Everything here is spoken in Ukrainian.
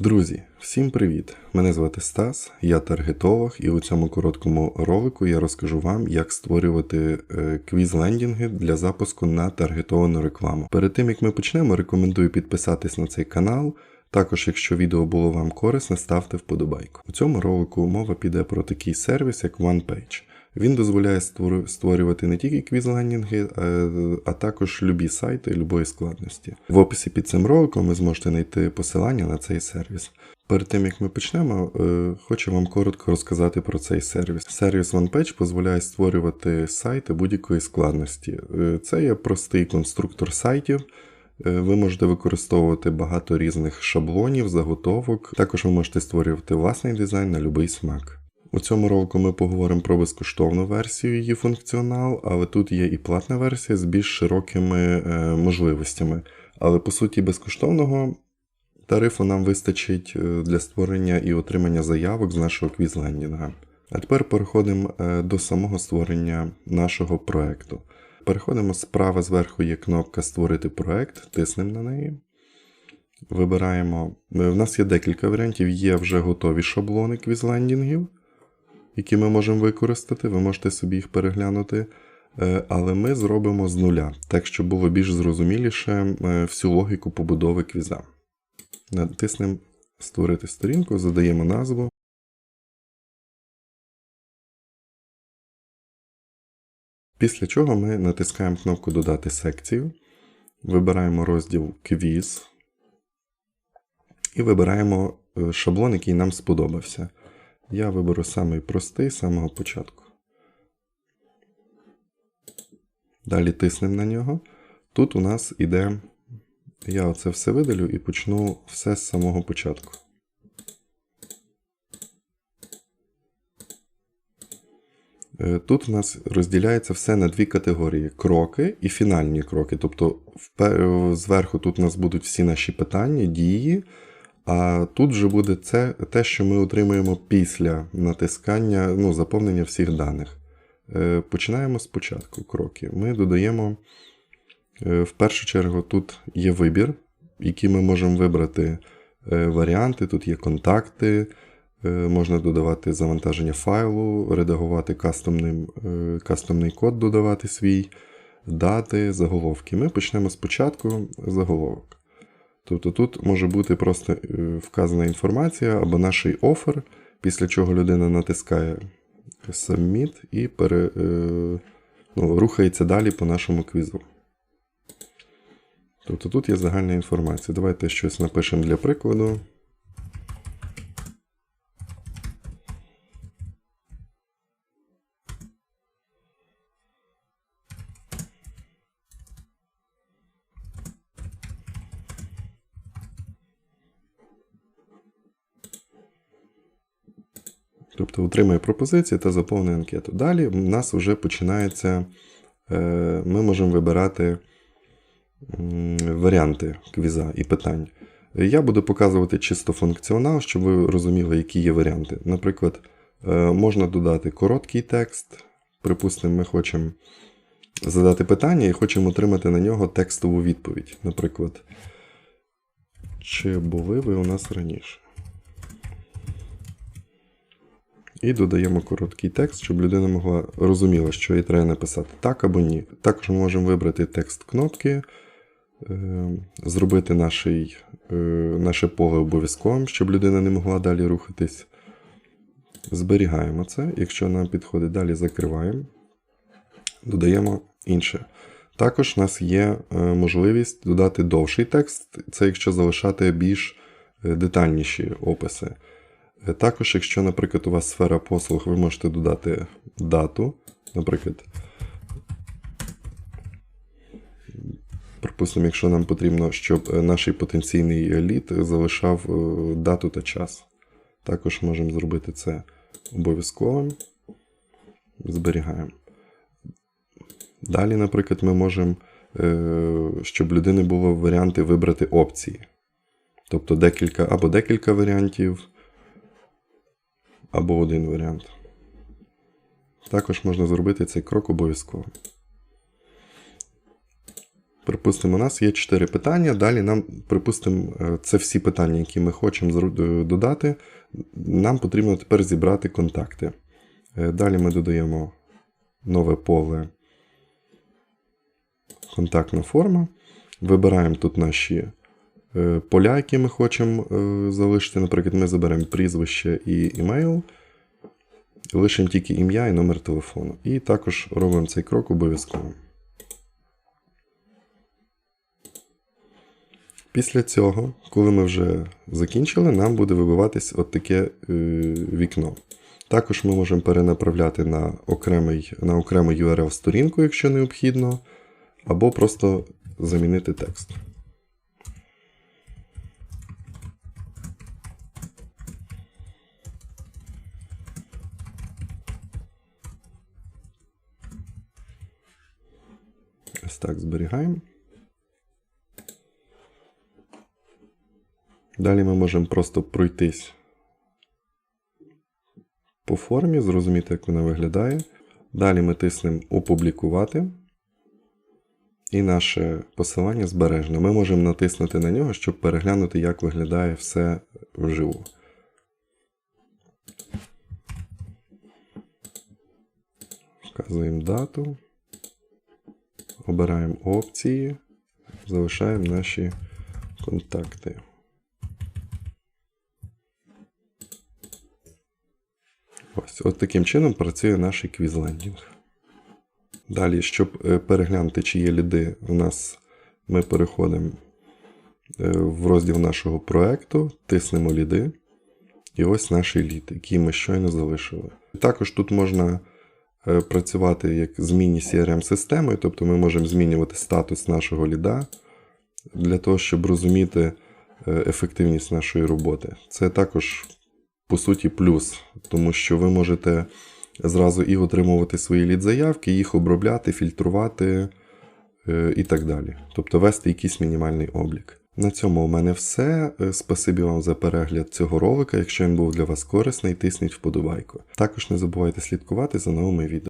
Друзі, всім привіт! Мене звати Стас, я таргетолог, і у цьому короткому ролику я розкажу вам, як створювати е, квіз-лендінги для запуску на таргетовану рекламу. Перед тим як ми почнемо, рекомендую підписатись на цей канал. Також, якщо відео було вам корисне, ставте вподобайку. У цьому ролику мова піде про такий сервіс, як OnePage. Він дозволяє створювати не тільки квіз-лендінги, е, а також любі сайти любої складності. В описі під цим роликом ви зможете знайти посилання на цей сервіс. Перед тим як ми почнемо, е, хочу вам коротко розказати про цей сервіс. Сервіс OnePage дозволяє створювати сайти будь-якої складності. Е, Це є простий конструктор сайтів. Ви можете використовувати багато різних шаблонів, заготовок. Також ви можете створювати власний дизайн на будь-який смак. У цьому ролику ми поговоримо про безкоштовну версію її функціонал, але тут є і платна версія з більш широкими е, можливостями. Але по суті безкоштовного тарифу нам вистачить е, для створення і отримання заявок з нашого квіз-лендінга. А тепер переходимо е, до самого створення нашого проекту. Переходимо справа зверху є кнопка Створити проект, тиснемо на неї. Вибираємо. В нас є декілька варіантів, є вже готові шаблони квізлендінгів, які ми можемо використати. Ви можете собі їх переглянути. Е, Але ми зробимо з нуля, так щоб було більш зрозуміліше е, всю логіку побудови квіза. Натиснемо Створити сторінку, задаємо назву. Після чого ми натискаємо кнопку Додати секцію, вибираємо розділ Квіз і вибираємо е, шаблон, який нам сподобався. Я виберу самий простий з самого початку. Далі тиснемо на нього. Тут у нас іде. Я оце все видалю і почну все з самого початку. Е, Тут у нас розділяється все на дві категорії: кроки і фінальні кроки. Тобто, зверху тут у нас будуть всі наші питання, дії, а тут вже буде це, те, що ми отримуємо після натискання, ну, заповнення всіх даних. Е, Починаємо спочатку кроки. Ми додаємо, е, в першу чергу, тут є вибір, який ми можемо вибрати е, варіанти. Тут є контакти, можна додавати завантаження файлу, редагувати кастомним, е, кастомний код, додавати свій, дати, заголовки. Ми почнемо спочатку заголовок. Тобто тут може бути просто е, вказана інформація або наш офер, після чого людина натискає Submit і пере, е, ну, рухається далі по нашому квізу. Тобто тут є загальна інформація. Давайте щось напишемо для прикладу. Тобто отримає пропозиції та заповнює анкету. Далі в нас вже починається. е, Ми можемо вибирати варіанти квіза і питань. Я буду показувати чисто функціонал, щоб ви розуміли, які є варіанти. Наприклад, е, можна додати короткий текст. Припустимо, ми хочемо задати питання і хочемо отримати на нього текстову відповідь. Наприклад, чи були ви у нас раніше? І додаємо короткий текст, щоб людина могла розуміла, що їй треба написати так або ні. Також ми можемо вибрати текст кнопки, е, зробити наший, е, наше поле обов'язковим, щоб людина не могла далі рухатись. Зберігаємо це. Якщо нам підходить далі, закриваємо. Додаємо інше. Також у нас є е, можливість додати довший текст, це якщо залишати більш детальніші описи. Е, Також, якщо, наприклад, у вас сфера послуг, ви можете додати дату. Наприклад, припустимо, якщо нам потрібно, щоб е, наш потенційний лід залишав е, дату та час. Також можемо зробити це обов'язковим. Зберігаємо. Далі, наприклад, ми можемо, щоб людини було варіанти вибрати опції. Тобто декілька або декілька варіантів, або один варіант. Також можна зробити цей крок обов'язково. Припустимо, у нас є 4 питання. Далі нам, припустимо, е, це всі питання, які ми хочемо е, додати. Нам потрібно тепер зібрати контакти. Е, Далі ми додаємо нове поле контактна форма. Вибираємо тут наші поля, які ми хочемо е, залишити. Наприклад, ми заберемо прізвище і імейл. Лишимо тільки ім'я і номер телефону. І також робимо цей крок обов'язково. Після цього, коли ми вже закінчили, нам буде вибиватись от таке е, вікно. Також ми можемо перенаправляти на окремий, на окрему URL сторінку, якщо необхідно, або просто замінити текст. Ось так зберігаємо. Далі ми можемо просто пройтись по формі, зрозуміти, як вона виглядає. Далі ми тиснемо Опублікувати. І наше посилання збережено. Ми можемо натиснути на нього, щоб переглянути, як виглядає все вживу. Вказуємо дату. Обираємо опції, залишаємо наші контакти. Ось, от таким чином працює наш квізлендінг. Далі, щоб е, переглянути, чи є ліди, у нас ми переходимо е, в розділ нашого проекту, тиснемо ліди. І ось наш лід, який ми щойно залишили. Також тут можна працювати як змінні CRM-системою, тобто ми можемо змінювати статус нашого ліда для того, щоб розуміти е, ефективність нашої роботи. Це також, по суті, плюс, тому що ви можете зразу і отримувати свої лід-заявки, їх обробляти, фільтрувати е, і так далі. Тобто вести якийсь мінімальний облік. На цьому у мене все. Е, Спасибі вам за перегляд цього ролика. Якщо він був для вас корисний, тисніть вподобайку. Також не забувайте слідкувати за новими відео.